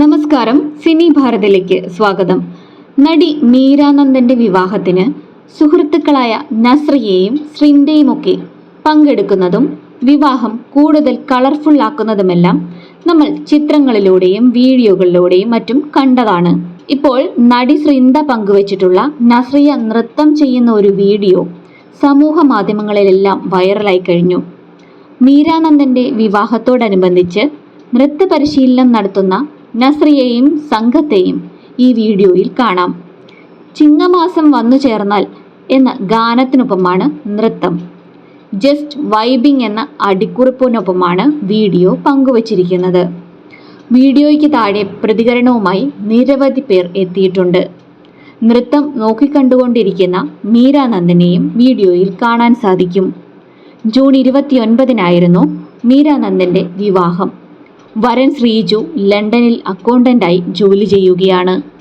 നമസ്കാരം സിനി ഭാരതിലേക്ക് സ്വാഗതം. നടി മീരാനന്ദന്റെ വിവാഹത്തിന് സുഹൃത്തുക്കളായ നസ്രിയയും ശ്രിന്ദയുമൊക്കെ പങ്കെടുക്കുന്നതും വിവാഹം കൂടുതൽ കളർഫുൾ ആക്കുന്നതുമെല്ലാം നമ്മൾ ചിത്രങ്ങളിലൂടെയും വീഡിയോകളിലൂടെയും മറ്റും കണ്ടതാണ്. ഇപ്പോൾ നടി ശ്രിന്ത പങ്കുവച്ചിട്ടുള്ള നസ്രിയ നൃത്തം ചെയ്യുന്ന ഒരു വീഡിയോ സമൂഹ മാധ്യമങ്ങളിലെല്ലാം വൈറലായി കഴിഞ്ഞു. മീരാനന്ദന്റെ വിവാഹത്തോടനുബന്ധിച്ച് നൃത്ത പരിശീലനം നടത്തുന്ന നസ്രിയയും സംഘത്തെയും ഈ വീഡിയോയിൽ കാണാം. ചിങ്ങമാസം വന്നു ചേർന്നാൽ എന്ന ഗാനത്തിനൊപ്പമാണ് നൃത്തം. ജസ്റ്റ് വൈബിംഗ് എന്ന അടിക്കുറിപ്പിനൊപ്പമാണ് വീഡിയോ പങ്കുവച്ചിരിക്കുന്നത്. വീഡിയോയ്ക്ക് താഴെ പ്രതികരണവുമായി നിരവധി പേർ എത്തിയിട്ടുണ്ട്. നൃത്തം നോക്കിക്കണ്ടുകൊണ്ടിരിക്കുന്ന മീരാനന്ദനെയും വീഡിയോയിൽ കാണാൻ സാധിക്കും. ജൂൺ ഇരുപത്തിയൊൻപതിനായിരുന്നു മീരാനന്ദന്റെ വിവാഹം. വരൻ ശ്രീജു ലണ്ടനിൽ അക്കൗണ്ടന്റായി ജോലി ചെയ്യുകയാണ്.